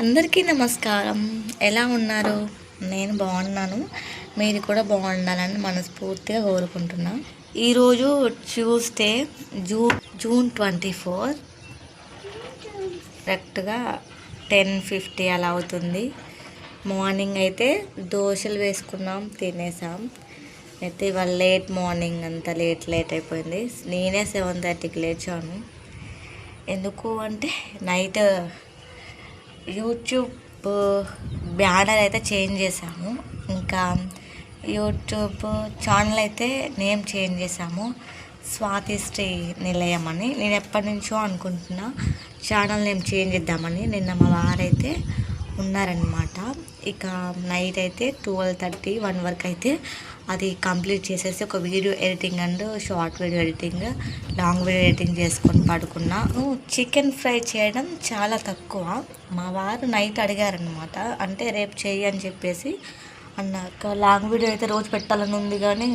అందరికీ నమస్కారం. ఎలా ఉన్నారు? నేను బాగున్నాను. మీరు కూడా బాగుండాలని మనస్ఫూర్తిగా కోరుకుంటున్నా. ఈరోజు ట్యూస్డే జూ జూన్ ట్వంటీ ఫోర్. కరెక్ట్గా టెన్ ఫిఫ్టీ అలా అవుతుంది. మార్నింగ్ అయితే దోశలు వేసుకున్నాం తినేసాం. అయితే ఇవాళ లేట్ మార్నింగ్ అంతా లేట్ లేట్ అయిపోయింది. నేనే సెవెన్ థర్టీకి లేచాను. ఎందుకు అంటే నైట్ యూట్యూబ్ బ్యానర్ అయితే చేంజ్ చేసాము ఇంకా యూట్యూబ్ ఛానల్ అయితే నేమ్ చేంజ్ చేసాము స్వాతిశ్రీ నిలయం అని. నేను ఎప్పటి నుంచో అనుకుంటున్నా ఛానల్ నేమ్ చేంజ్ చేద్దామని. నిన్న మా వారైతే ఉన్నారనమాట ఇక నైట్ అయితే ట్వెల్వ్ థర్టీ వన్ వరకు అయితే అది కంప్లీట్ చేసేసి ఒక video editing and short video editing long video editing చేసుకొని పడుకున్నా. చికెన్ ఫ్రై చేయడం చాలా తక్కువ. మా వారు నైట్ అడిగారనమాట అంటే రేపు చెయ్యి అని చెప్పేసి అన్నాక లాంగ్ వీడియో అయితే రోజు పెట్టాలని ఉంది కానీ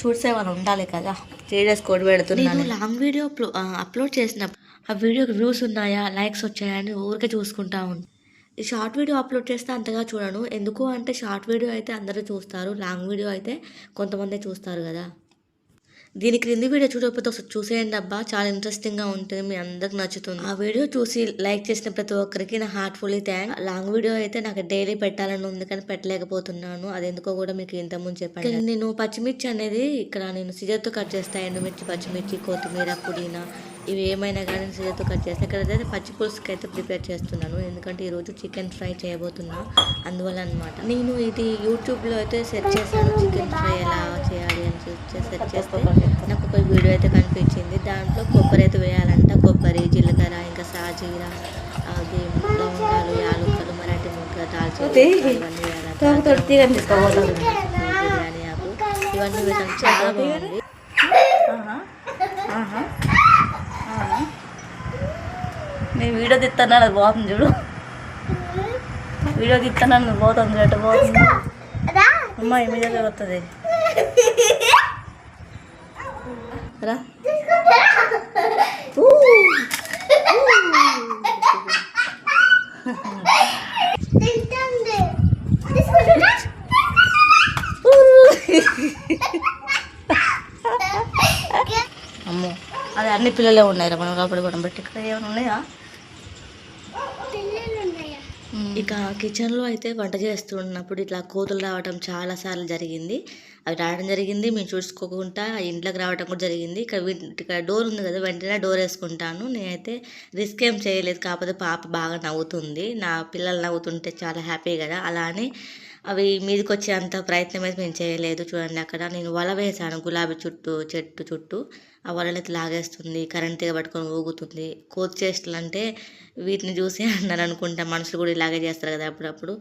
చూసే వాళ్ళు ఉండాలి కదా. సీరియస్ కోడ్ పెడుతున్నాను. లాంగ్ వీడియో అప్లోడ్ చేసినప్పుడు ఆ వీడియోకి వ్యూస్ ఉన్నాయా లైక్స్ వచ్చాయా అని ఊరికే చూసుకుంటా ఉంటాను షార్ట్ వీడియో అప్లోడ్ చేస్తే అంతగా చూడను. ఎందుకు అంటే షార్ట్ వీడియో అయితే అందరూ చూస్తారు లాంగ్ వీడియో అయితే కొంతమంది చూస్తారు కదా. దీని క్రింది వీడియో చూడకపోతే ఒకసారి చూసేయండి అబ్బా. చాలా ఇంట్రెస్టింగ్గా ఉంటుంది. మీ అందరికి నచ్చుతుంది. ఆ వీడియో చూసి లైక్ చేసిన ప్రతి ఒక్కరికి నా హార్ట్ఫుల్లీ థ్యాంక్ లాంగ్ వీడియో అయితే నాకు డైలీ పెట్టాలని ఉంది కానీ పెట్టలేకపోతున్నాను. అది ఎందుకో కూడా మీకు ఇంతకుముందు చెప్పాను. నేను పచ్చిమిర్చి అనేది ఇక్కడ నేను సిజర్తో కట్ చేస్తాను ఎండుమిర్చి పచ్చిమిర్చి కొత్తిమీర పుదీనా ఇవి ఏమైనా కానీ సిజర్తో కట్ చేస్తాను ఇక్కడ అయితే పచ్చి పులుసుకి అయితే ప్రిపేర్ చేస్తున్నాను. ఎందుకంటే ఈరోజు చికెన్ ఫ్రై చేయబోతున్నా అందువల్ల అనమాట నేను ఇది యూట్యూబ్లో అయితే సెర్చ్ చేశాను చికెన్ ఫ్రై ఎలా చేయాలి అని సెర్చ్ చేస్తే నాకు ఒక వీడియో అయితే కనిపించింది. దాంట్లో కొబ్బరి అయితే వేయాలంట. కొబ్బరి జీలకర్ర ఇంకా సాజీర అది లవంగాలు యాలకులు మరాఠీ ముక్క దాల్చిన ఇవన్నీ వేయాలంట. ఇవన్నీ వేసాను. చాలా బాగుంది. నేను వీడియో తీస్తాను అది పోతుంది చూడు. వీడియో తీస్తాను నువ్వు పోతుంది ఎట్ట పోతుంది. అమ్మా ఇమీడియట్గా వస్తుంది. రా. అమ్మో అది అన్ని పిల్లలే ఉన్నాయి మనం లోపల కూడా పెట్టి. ఇక్కడ ఏమైనా ఉన్నాయా? ఇక కిచెన్లో అయితే వంట చేస్తున్నప్పుడు ఇట్లా కోతులు రావడం చాలా సార్లు జరిగింది. అవి రావడం జరిగింది మేము చూసుకోకుండా ఇంట్లోకి రావడం కూడా జరిగింది. ఇక్కడ ఇక్కడ డోర్ ఉంది కదా వెంటనే డోర్ వేసుకుంటాను. నేనైతే రిస్క్ ఏం చేయలేదు కాకపోతే పాప బాగా నవ్వుతుంది. నా పిల్లలు నవ్వుతుంటే చాలా హ్యాపీ కదా. అలానే అవి మీదకి వచ్చేంత ప్రయత్నం అయితే మేము చేయలేదు చూడండి అక్కడ. నేను వల వేసాను గులాబీ చుట్టూ చెట్టు చుట్టూ. ఆ వలలు అయితే లాగేస్తుంది కరెంట్ తీగ పట్టుకొని ఊగుతుంది. కోతి చేష్టలు అంటే వీటిని చూసి అన్నారు అనుకుంటా మనుషులు కూడా ఇలాగే చేస్తారు కదా అప్పుడప్పుడు.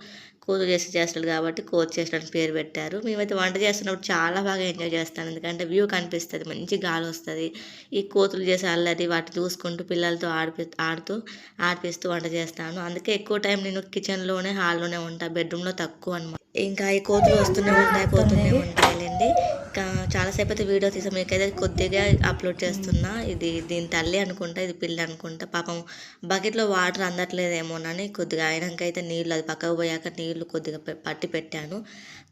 కూతురు చేసి చేస్తారు కాబట్టి కోతి చేష్టలు పేరు పెట్టారు. మేమైతే వంట చేస్తున్నప్పుడు చాలా బాగా ఎంజాయ్ చేస్తాను ఎందుకంటే వ్యూ కనిపిస్తుంది మంచి గాలి వస్తుంది. ఈ కోతులు చేసే అల్లరి వాటిని చూసుకుంటూ పిల్లలతో ఆడిపి ఆడుతూ ఆడిపిస్తూ వంట చేస్తాను. అందుకే ఎక్కువ టైం నేను కిచెన్లోనే హాల్లోనే ఉంటా. బెడ్రూమ్లో తక్కువ అనమాట ఇంకా ఈ కోతులు వస్తూనే ఉంటాయి పోతూనే ఉంటాయిలేండి. ఇంకా చాలాసేపు అయితే వీడియో తీసాం. మీకైతే కొద్దిగా అప్లోడ్ చేస్తున్నా. ఇది దీని తల్లి అనుకుంటా ఇది పిల్ల అనుకుంటా. పాపం బకెట్లో వాటర్ అందట్లేదేమోనని కొద్దిగా అయినాకైతే నీళ్ళు అది పక్కకు పోయాక నీళ్ళు కొద్దిగా పట్టి పెట్టాను.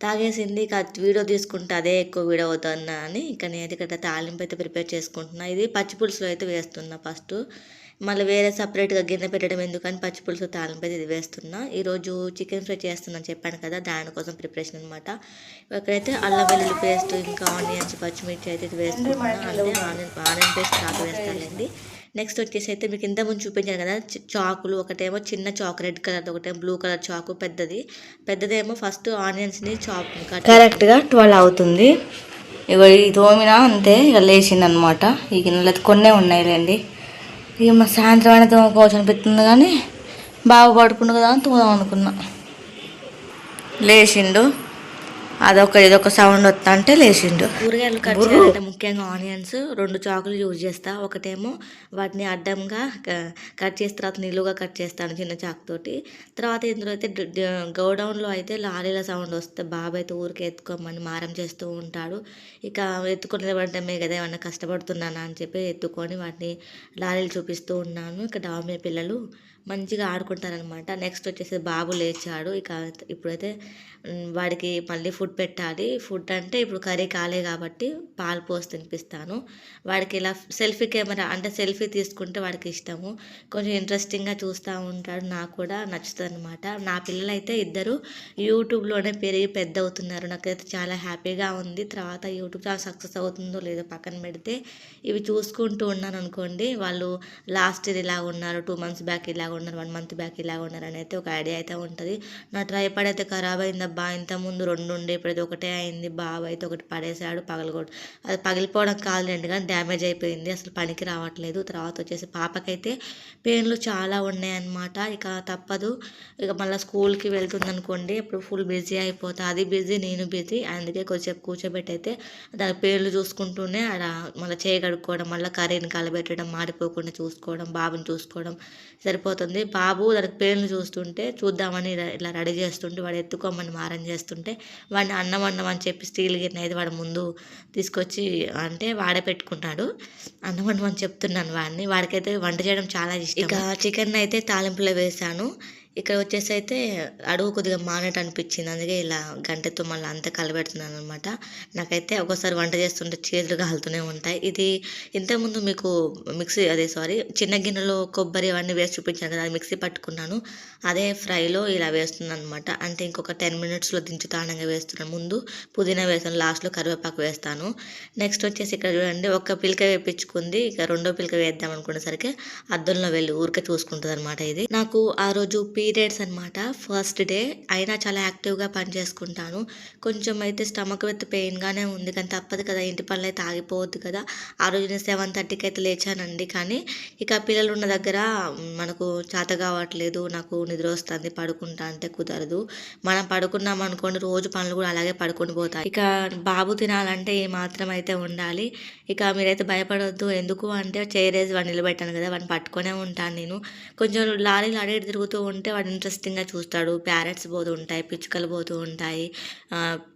తాగేసింది. ఇక వీడియో తీసుకుంటే అదే ఎక్కువ వీడియో అవుతుందా అని ఇక నేను ఇక్కడ తాలింపు అయితే ప్రిపేర్ చేసుకుంటున్నా. ఇది పచ్చి పులుసులో అయితే వేస్తున్నా ఫస్ట్. మళ్ళీ వేరే సపరేట్గా గిన్నె పెట్టడం ఎందుకని పచ్చి పులుసు తాలింపు ఇది వేస్తున్నా. ఈరోజు చికెన్ ఫ్రై చేస్తున్నాను చెప్పాను కదా దానికోసం ప్రిపరేషన్ అనమాట ఇక్కడైతే అల్లం వెల్లుల్లి పేస్ట్ ఇంకా ఆనియన్స్ పచ్చిమిర్చి అయితే ఇది వేస్తున్నా అంటే ఆనియన్ ఆనియన్ పేస్ట్ కాకు వేస్తానండి. నెక్స్ట్ వచ్చేసి అయితే మీకు ఇంత ముందు చూపించాను కదా చాకులు ఒకటేమో చిన్న చాకు రెడ్ కలర్ ఒకటేమో బ్లూ కలర్ చాకు పెద్దది. పెద్దదేమో ఫస్ట్ ఆనియన్స్ని చాప్ కరెక్ట్గా ట్వెల్వ్ అవుతుంది. ఇక ఈ తోమినా అంతే ఇక లేచిందనమాట ఈ గిన్నెలు అయితే కొన్నే ఉన్నాయిలేండి. ఇక మా సాయంత్రం అయినా తోముకోవచ్చు అనిపిస్తుంది కానీ బాబు పడుకుండు కదా అని తోదాం అనుకున్నా. లేచిండు. అదొక ఇదొక సౌండ్ వస్తా అంటే లేచిండు. కూరగాయలు కట్ చేయాలంటే ముఖ్యంగా ఆనియన్స్ రెండు చాకులు యూజ్ చేస్తా. ఒకటేమో వాటిని అడ్డంగా కట్ చేసిన తర్వాత నిలువుగా కట్ చేస్తాను చిన్న చాకుతోటి తర్వాత ఇందులో అయితే గోడౌన్లో అయితే లారీల సౌండ్ వస్తే బాబాయ్ అయితే ఊరికి ఎత్తుకోమని మారం చేస్తూ ఉంటాడు. ఇక ఎత్తుకొని నిలబడటమే కదా ఏమన్నా కష్టపడుతున్నానా అని చెప్పి ఎత్తుకొని వాటిని లారీలు చూపిస్తూ ఉన్నాను. ఇక్కడ డామియ పిల్లలు మంచిగా ఆడుకుంటారనమాట. నెక్స్ట్ వచ్చేసి బాబు లేచాడు. ఇక ఇప్పుడైతే వాడికి మళ్ళీ ఫుడ్ పెట్టాలి. ఫుడ్ అంటే ఇప్పుడు కర్రీ కాలే కాబట్టి పాలు పోసి తినిపిస్తాను. వాడికి ఇలా సెల్ఫీ కెమెరా అంటే సెల్ఫీ తీసుకుంటే వాడికి ఇష్టము. కొంచెం ఇంట్రెస్టింగ్గా చూస్తూ ఉంటాడు. నాకు కూడా నచ్చుతుంది అనమాట నా పిల్లలు అయితే ఇద్దరు యూట్యూబ్లోనే పెరిగి పెద్ద అవుతున్నారు నాకైతే చాలా హ్యాపీగా ఉంది. తర్వాత యూట్యూబ్ చాలా సక్సెస్ అవుతుందో లేదో పక్కన పెడితే ఇవి చూసుకుంటూ ఉన్నాను అనుకోండి వాళ్ళు లాస్ట్ ఇయర్ ఇలా ఉన్నారు టూ మంత్స్ బ్యాక్ ఇలా ఉన్నారు వన్ మంత్ బ్యాక్ ఇలా ఉన్నారు అని అయితే ఒక ఐడియా అయితే ఉంటుంది. నా ట్రైపాడ్ అయితే ఖరాబ్ అయిందబ్బా ఇంత ముందు రెండు ఉండే ఇప్పుడు ఒకటే అయింది. బాబు అయితే ఒకటి పడేసాడు పగలగొట్టు అది పగిలిపోవడం కాదులేండి కానీ డ్యామేజ్ అయిపోయింది. అసలు పనికి రావట్లేదు. తర్వాత వచ్చేసి పాపకైతే పెయిన్లు చాలా ఉన్నాయన్నమాట. ఇక తప్పదు. ఇక మళ్ళీ స్కూల్కి వెళ్తుంది అనుకోండి ఇప్పుడు ఫుల్ బిజీ అయిపోతా. అది బిజీ నేను బిజీ. అందుకే కొంచెం కూర్చోబెట్టి అయితే దాని పేర్లు చూసుకుంటూనే అక్కడ మళ్ళీ చేయి కడుక్కోవడం మళ్ళీ కర్రీని కలబెట్టడం మాడిపోకుండా చూసుకోవడం బాబుని చూసుకోవడం సరిపోతుంది. బాబు దానికి పేర్లు చూస్తుంటే చూద్దామని ఇలా- రెడీ చేస్తుంటే వాడు ఎత్తుకోమని మారం చేస్తుంటే వాడిని అన్నం అన్నం అని చెప్పి స్టీల్ గిన్నె అయితే వాడు ముందు తీసుకొచ్చి అంటే వాడే పెట్టుకున్నాడు అన్నం అన్నం అని చెప్తున్నాను వాడిని. వాడికైతే వంట చేయడం చాలా ఇష్టం ఇక చికెన్ అయితే తాలింపులో వేసాను. ఇక్కడ వచ్చేసి అయితే అడుగు కొద్దిగా మానట్టు అనిపించింది. అందుకే ఇలా గంటతో మళ్ళీ అంతా కలబెడుతున్నాను అనమాట నాకైతే ఒక్కోసారి వంట చేస్తుంటే చేతులు కాలుతూనే ఉంటాయి. ఇది ఇంతకుముందు మీకు మిక్సీ అదే సారీ చిన్న గిన్నెలో కొబ్బరి అవన్నీ వేసి చూపించాను కదా అది మిక్సీ పట్టుకున్నాను. అదే ఫ్రైలో ఇలా వేస్తున్నాను అనమాట అంటే ఇంకొక టెన్ మినిట్స్లో దించుతానంగా వేస్తున్నాను. ముందు పుదీనా వేస్తాను లాస్ట్లో కరివేపాకు వేస్తాను. నెక్స్ట్ వచ్చేసి ఇక్కడ చూడండి ఒక పిలక వేపించుకుంది. ఇక రెండో పిలక వేద్దాం అనుకునేసరికి అద్దంలో వెళ్ళి ఊరికే చూసుకుంటుంది అనమాట ఇది. నాకు ఆ రోజు పీరియడ్స్ అనమాట ఫస్ట్ డే అయినా చాలా యాక్టివ్గా పని చేసుకుంటాను. కొంచెం అయితే స్టమక్ విత్ పెయిన్గానే ఉంది కానీ తప్పదు కదా ఇంటి పనులు అయితే ఆగిపోవద్దు కదా. ఆ రోజు నేను సెవెన్ థర్టీకి అయితే లేచానండి కానీ ఇక పిల్లలు ఉన్న దగ్గర మనకు చేత కావట్లేదు నాకు నిద్ర వస్తుంది పడుకుంటా అంటే కుదరదు. మనం పడుకున్నాం అనుకోండి రోజు పనులు కూడా అలాగే పడుకొని పోతాయి. ఇక బాబు తినాలంటే ఏ మాత్రం అయితే ఉండాలి. ఇక మీరైతే భయపడవద్దు ఎందుకు అంటే చైరేసి వాడిని నిలబెట్టాను కదా వాడిని పట్టుకొనే ఉంటాను నేను. కొంచెం లారీలు అడిగి తిరుగుతూ ఉంటే వాడు ఇంట్రెస్టింగ్గా చూస్తాడు. ప్యారెట్స్ పోతూ ఉంటాయి పిచ్చుకలు పోతూ ఉంటాయి.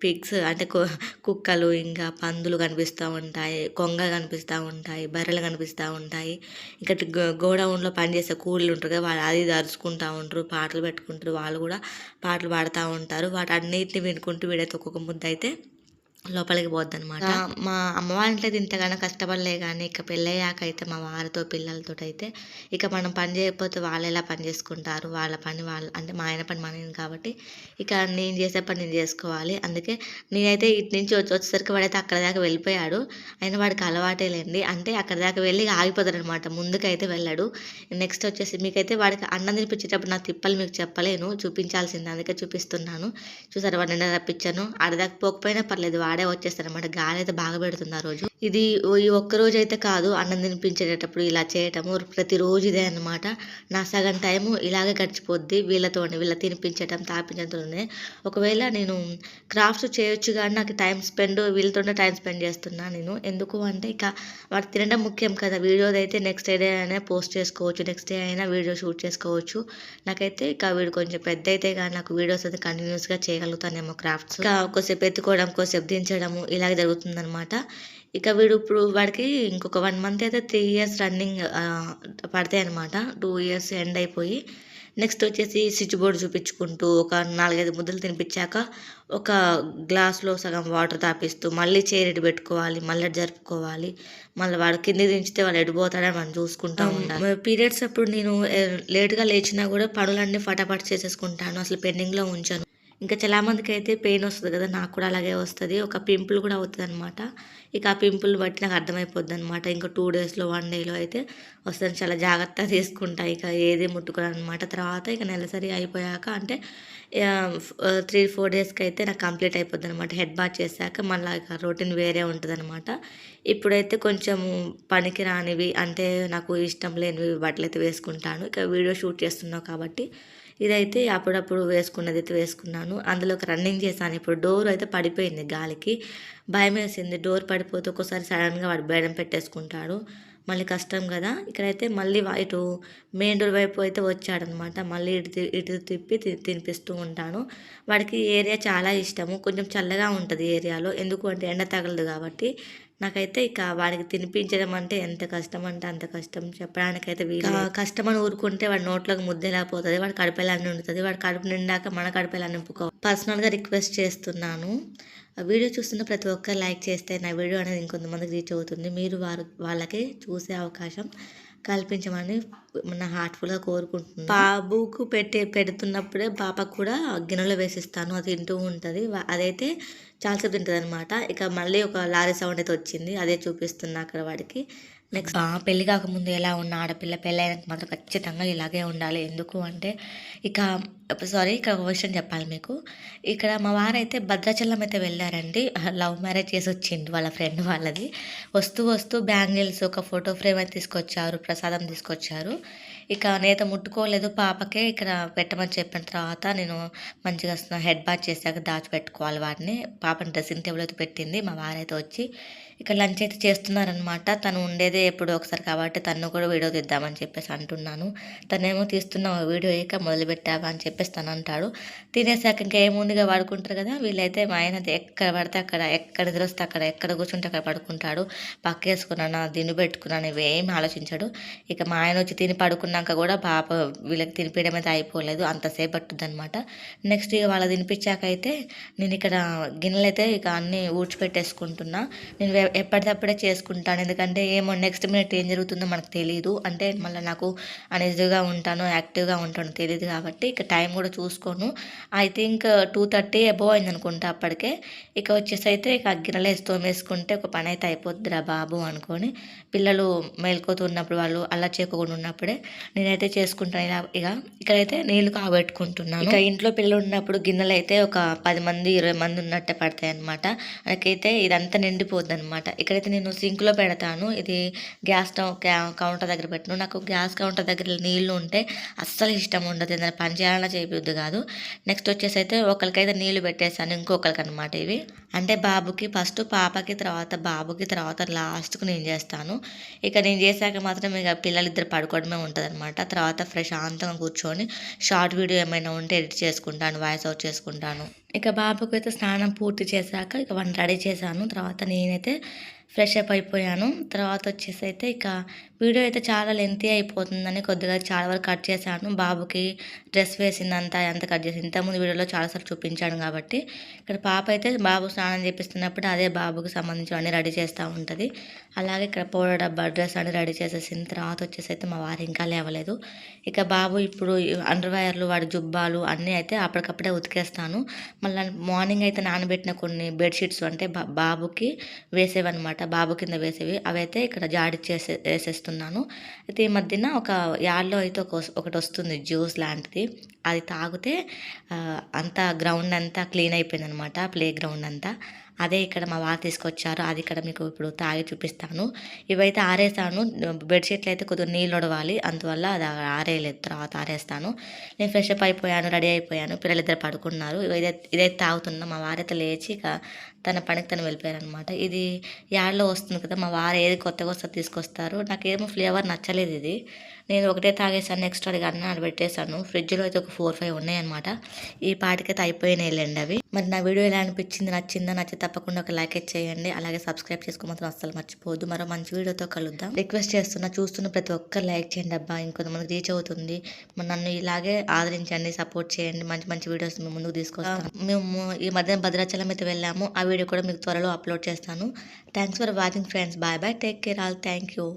పిగ్స్ అంటే కు- కుక్కలు ఇంకా పందులు కనిపిస్తూ ఉంటాయి కొంగ కనిపిస్తూ ఉంటాయి బర్రెలు కనిపిస్తూ ఉంటాయి. ఇంకా గోడౌన్లో పనిచేసే కూలీలు ఉంటారు కదా వాళ్ళు అది దరుచుకుంటూ ఉంటారు పాటలు పెట్టుకుంటారు. వాళ్ళు కూడా పాటలు పాడుతూ ఉంటారు. వాటి అన్నిటిని వినుకుంటూ వీడైతే ఒక్కొక్క ముద్ద అయితే లోపలికి పోద్ది అనమాట మా అమ్మ వాళ్ళ అయితే ఇంతగానో కష్టపడలే కానీ ఇక పెళ్ళయ్యాక అయితే మా వారితో పిల్లలతో అయితే ఇక మనం పని చేయకపోతే వాళ్ళు ఎలా పని చేసుకుంటారు? వాళ్ళ పని వాళ్ళు అంటే మా ఆయన పని మనది కాబట్టి ఇక నేను చేసే పని నేను చేసుకోవాలి. అందుకే నేనైతే ఇటు నుంచి వచ్చి వచ్చేసరికి వాడైతే అక్కడ దాకా వెళ్ళిపోయాడు. అయినా వాడికి అలవాటే లేండి అంటే అక్కడ దాకా వెళ్ళి ఆగిపోతాడు అనమాట ముందుకైతే వెళ్ళాడు. నెక్స్ట్ వచ్చేసి మీకైతే వాడికి అన్నం తినిపించేటప్పుడు నా తిప్పలు మీకు చెప్పలేను. చూపించాల్సింది అందుకే చూపిస్తున్నాను. చూసారు వాడిని నిన్న రప్పించాను ఆడదాకా పోకపోయినా పర్లేదు వాడు వచ్చేస్తాడు అనమాట గాలి అయితే బాగా పెడుతుంది ఆ రోజు. ఇది ఈ ఒక్కరోజు అయితే కాదు అన్నం తినిపించేటప్పుడు ఇలా చేయటము ప్రతిరోజు ఇదే అనమాట నా సగం టైము ఇలాగే గడిచిపోద్ది వీళ్ళతోనే వీళ్ళ తినిపించటం తాపించడంతోనే ఒకవేళ నేను క్రాఫ్ట్స్ చేయొచ్చు కానీ నాకు టైం స్పెండ్ వీళ్ళతోనే టైం స్పెండ్ చేస్తున్నా నేను. ఎందుకు అంటే ఇక వాడు తినడం ముఖ్యం కదా వీడియోది అయితే నెక్స్ట్ డే అయినా పోస్ట్ చేసుకోవచ్చు నెక్స్ట్ డే అయినా వీడియో షూట్ చేసుకోవచ్చు. నాకైతే ఇక వీడు కొంచెం పెద్ద అయితే కానీ నాకు వీడియోస్ అయితే కంటిన్యూస్గా చేయగలుగుతానేమో క్రాఫ్ట్స్. ఇంకా కొద్దిసేపు ఎత్తుకోవడం కొద్దిసేపు దించడము ఇలాగే జరుగుతుందనమాట ఇక వీడు ఇప్పుడు వాడికి ఇంకొక వన్ మంత్ అయితే త్రీ ఇయర్స్ రన్నింగ్ పడతాయి అనమాట టూ ఇయర్స్ ఎండ్ అయిపోయి నెక్స్ట్ వచ్చేసి స్విచ్ బోర్డు చూపించుకుంటూ ఒక నాలుగైదు ముద్దలు తినిపించాక ఒక గ్లాస్లో సగం వాటర్ తాపిస్తూ మళ్ళీ చైర్ ఎటు పెట్టుకోవాలి మళ్ళీ అటు జరుపుకోవాలి మళ్ళీ వాడు కింది దించితే వాడు ఎడిపోతాడని మనం చూసుకుంటా ఉండాలి. పీరియడ్స్ అప్పుడు నేను లేట్గా లేచినా కూడా పనులన్నీ ఫటాఫట్ చేసేసుకుంటాను. అసలు పెండింగ్లో ఉంచాను. ఇంకా చాలా మందికి అయితే పెయిన్ వస్తుంది కదా నాకు కూడా అలాగే వస్తుంది. ఒక పింపుల్ కూడా అవుతుంది అనమాట ఇక ఆ పింపుల్ బట్టి నాకు అర్థమైపోద్ది అనమాట ఇంకా టూ డేస్లో వన్ డేలో అయితే వస్తుంది చాలా జాగ్రత్తగా తీసుకుంటా. ఇక ఏది ముట్టుకోను అనమాట తర్వాత ఇక నెలసరి అయిపోయాక అంటే త్రీ ఫోర్ డేస్కి అయితే నాకు కంప్లీట్ అయిపోద్ది అనమాట హెడ్ బాత్ చేశాక మళ్ళీ ఇక రొటీన్ వేరే ఉంటుంది అనమాట ఇప్పుడైతే కొంచెం పనికి రానివి అంటే నాకు ఇష్టం లేనివి బట్టలు అయితే వేసుకుంటాను. ఇక వీడియో షూట్ చేస్తున్నావు కాబట్టి ఇదైతే అప్పుడప్పుడు వేసుకున్నది అయితే వేసుకున్నాను. అందులోకి రన్నింగ్ చేశాను. ఇప్పుడు డోర్ అయితే పడిపోయింది గాలికి. భయం వేసింది. డోర్ పడిపోతే ఒక్కోసారి సడన్గా వాడు బయడం పెట్టేసుకుంటాడు. మళ్ళీ కష్టం కదా. ఇక్కడైతే మళ్ళీ ఇటు మెయిన్ డోర్ వైపు అయితే వచ్చాడనమాట. మళ్ళీ ఇటు ఇటు తిప్పి తి- తినిపిస్తూ ఉంటాను. వాడికి ఏరియా చాలా ఇష్టము. కొంచెం చల్లగా ఉంటుంది ఏరియాలో ఎందుకు అంటే ఎండ తగలదు కాబట్టి. నాకైతే ఇక వాడికి తినిపించడం అంటే ఎంత కష్టం అంటే అంత కష్టం. చెప్పడానికైతే వీలు. కష్టం అని ఊరుకుంటే వాడి నోట్లోకి ముద్ద లేకపోతుంది వాడి కడుపులాన్ని ఉంటుంది వాడి కడుపు నిండాక మన కడుపులా నింపుకో పర్సనల్గా రిక్వెస్ట్ చేస్తున్నాను. ఆ వీడియో చూస్తున్న ప్రతి ఒక్కరు లైక్ చేస్తే నా వీడియో అనేది ఇంకొంతమందికి రీచ్ అవుతుంది. మీరు వారు వాళ్ళకి చూసే అవకాశం కల్పించమని నా హార్ట్ఫుల్గా కోరుకుంటున్నాను. బాబుకు పెట్టి పెడుతున్నప్పుడే పాపకు కూడా గిన్నెలో వేసిస్తాను. అది తింటూ ఉంటుంది. అదైతే చాలాసేపు తింటుంది అనమాట ఇక మళ్ళీ ఒక లారీ సౌండ్ అయితే వచ్చింది. అదే చూపిస్తున్నా అక్కడ వాడికి. నెక్స్ట్ పెళ్ళి కాకముందు ఎలా ఉన్న ఆడపిల్ల పెళ్ళి అయినాక మాత్రం ఖచ్చితంగా ఇలాగే ఉండాలి. ఎందుకు అంటే ఇక సారీ ఇక్కడ ఒక విషయం చెప్పాలి మీకు. ఇక్కడ మా వారైతే భద్రాచలం అయితే వెళ్ళారండి. లవ్ మ్యారేజ్ చేసి వచ్చింది వాళ్ళ ఫ్రెండ్ వాళ్ళది. వస్తూ వస్తూ బ్యాంగిల్స్ ఒక ఫోటో ఫ్రేమ్ అయితే తీసుకొచ్చారు ప్రసాదం తీసుకొచ్చారు. ఇక నేత ముట్టుకోలేదు పాపకే ఇక్కడ పెట్టమని చెప్పిన తర్వాత నేను మంచిగా హెడ్ బాత్ చేశాక దాచిపెట్టుకోవాలి వాటిని పాపని డ్రెస్సింగ్ టేబుల్ అయితే పెట్టింది. మా వారైతే వచ్చి ఇక లంచ్ అయితే చేస్తున్నారనమాట తను ఉండేదే ఎప్పుడు ఒకసారి కాబట్టి తను కూడా వీడియో తీద్దామని చెప్పేసి అంటున్నాను. తనేమో తీస్తున్నావు వీడియో ఇక మొదలు పెట్టావా అని చెప్పేసి తను అంటాడు. తినేసాక ఇంకా ఏముందిగా వాడుకుంటారు కదా వీళ్ళైతే మా ఆయన ఎక్కడ పడితే అక్కడ ఎక్కడ నిద్రొస్తే అక్కడ ఎక్కడ కూర్చుంటే అక్కడ పడుకుంటాడు. పక్కేసుకున్నాను దిను పెట్టుకున్నాను ఇవేం ఆలోచించాడు. ఇక మా ఆయన వచ్చి తిని పడుకున్నాక కూడా పాప వీళ్ళకి తినిపించడం అయితే అయిపోలేదు అంతసేపు పట్టుద్ది అనమాట నెక్స్ట్ ఇక వాళ్ళ తినిపించాక అయితే నేను ఇక్కడ గిన్నెలు అయితే ఇక అన్నీ ఊడ్చిపెట్టేసుకుంటున్నా. నేను ఎప్పటికప్పుడే చేసుకుంటాను. ఎందుకంటే ఏమో నెక్స్ట్ మినిట్ ఏం జరుగుతుందో మనకు తెలియదు అంటే మళ్ళీ నాకు అనేజ్గా ఉంటాను యాక్టివ్గా ఉంటాను తెలియదు కాబట్టి ఇక టైం కూడా చూసుకోను. I think two thirty above అయింది అనుకుంటా అప్పటికే. ఇక వచ్చేసి అయితే ఇక గిన్నెలు వేసి తోమేసుకుంటే ఒక పని అయితే అయిపోద్దిరా బాబు అనుకొని పిల్లలు మేల్కోతున్నప్పుడు వాళ్ళు అలా చేయకుండా ఉన్నప్పుడే నేనైతే చేసుకుంటాను ఇలా ఇక. ఇక్కడైతే నీళ్ళు కాబెట్టుకుంటున్నాను. ఇక ఇంట్లో పిల్లలు ఉన్నప్పుడు గిన్నెలు అయితే ఒక పది మంది ఇరవై మంది ఉన్నట్టే పడతాయి అనమాట నాకైతే ఇదంతా నిండిపోద్ది అనమాట ఇక్కడైతే నేను సింక్లో పెడతాను ఇది గ్యాస్ స్టవ్ కౌంటర్ దగ్గర పెట్టను. నాకు గ్యాస్ కౌంటర్ దగ్గర నీళ్ళు ఉంటే అస్సలు ఇష్టం ఉండదు. ఏదైనా పని చేయాలన్నా చేయబుద్ది కాదు. నెక్స్ట్ వచ్చేసి అయితే ఒకరికైతే నీళ్ళు పెట్టేసాను ఇంకొకరికి అనమాట ఇవి. అంటే బాబుకి ఫస్ట్ పాపకి తర్వాత బాబుకి తర్వాత లాస్ట్కు నేను చేస్తాను. ఇక నేను చేశాక మాత్రం ఇక పిల్లలు ఇద్దరు పడుకోవడమే ఉంటుంది అనమాట తర్వాత ప్రశాంతంగా కూర్చొని షార్ట్ వీడియో ఏమైనా ఉంటే ఎడిట్ చేసుకుంటాను వాయిస్ అవుట్ చేసుకుంటాను. ఇక బాబుకి అయితే స్నానం పూర్తి చేశాక ఇక వన్ రెడీ చేశాను. తర్వాత నేనైతే ఫ్రెష్ అప్ అయిపోయాను. తర్వాత వచ్చేసి అయితే ఇక వీడియో అయితే చాలా లెంతీ అయిపోతుందని కొద్దిగా చాలా వరకు కట్ చేశాను. బాబుకి డ్రెస్ వేసిందంతా ఎంత కట్ చేసి ఇంతకుముందు వీడియోలో చాలాసార్లు చూపించాను కాబట్టి. ఇక్కడ పాప అయితే బాబు స్నానం చేపిస్తున్నప్పుడు అదే బాబుకి సంబంధించి అన్ని రెడీ చేస్తూ ఉంటుంది. అలాగే ఇక్కడ పౌడర్ డబ్బా డ్రెస్ అన్ని రెడీ చేసేసిన తర్వాత వచ్చేసి అయితే మా వారు ఇంకా లేవలేదు. ఇక బాబు ఇప్పుడు అండర్వైర్లు వాడి జుబ్బాలు అన్నీ అయితే అప్పటికప్పుడే ఉతికేస్తాను. మళ్ళీ మార్నింగ్ అయితే నానబెట్టిన కొన్ని బెడ్షీట్స్ అంటే బా- బాబుకి వేసేవన్నమాట. బాబు కింద వేసేవి. అవి అయితే ఇక్కడ వేసేస్తాను. చేస్తున్నాను. అయితే ఈ మధ్యన ఒక యాడ్లో అయితే ఒక ఒకటి వస్తుంది జ్యూస్ లాంటిది. అది తాగితే అంత అంతా గ్రౌండ్ అంతా క్లీన్ అయిపోయింది అనమాట ప్లే గ్రౌండ్ అంతా. అదే ఇక్కడ మా వారు తీసుకొచ్చారు. అది ఇక్కడ మీకు ఇప్పుడు తాగి చూపిస్తాను. ఇవైతే ఆరేసాను బెడ్షీట్లు అయితే కొద్దిగా నీళ్ళు ఉడవాలి. అందువల్ల అది ఆరేయలేదు. తర్వాత ఆరేస్తాను. నేను ఫ్రెష్ అప్ అయిపోయాను రెడీ అయిపోయాను. పిల్లలు ఇద్దరు పడుకున్నారు. ఇదైతే ఇదైతే తాగుతున్నా. మా వారైతే లేచి ఇక తన పనికి తను వెళ్ళిపోయారు అనమాట ఇది యాడ్లో వస్తుంది కదా మా వారు ఏది కొత్తగా వస్తే తీసుకొస్తారు. నాకేమో ఫ్లేవర్ నచ్చలేదు ఇది. నేను ఒకటే తాగేసాను నెక్స్ట్ అడిగి అన్న పెట్టేశాను ఫ్రిడ్జ్లో అయితే ఒక ఫోర్ ఫైవ్ ఉన్నాయన్నమాట. ఈ పాటికైతే అయిపోయినాయి లేండి అవి. మరి నా వీడియో ఎలా అనిపించింది నచ్చిందా నచ్చి తప్పకుండా ఒక లైక్ చేయండి. అలాగే సబ్స్క్రైబ్ చేసుకో మాత్రం అస్సలు మర్చిపోవద్దు. మరో మంచి వీడియోతో కలుద్దాం. రిక్వెస్ట్ చేస్తున్నా చూస్తున్న ప్రతి ఒక్కరు లైక్ చేయండి అబ్బా. ఇంకొంతమంది రీచ్ అవుతుంది. మరి నన్ను ఇలాగే ఆదరించండి సపోర్ట్ చేయండి. మంచి మంచి వీడియోస్ మేము ముందుకు తీసుకొస్తాం మేము ఈ మధ్య భద్రాచలం అయితే వెళ్ళాము. ఆ వీడియో కూడా మీకు త్వరలో అప్లోడ్ చేస్తాను. Thanks for watching friends bye bye take care all thank you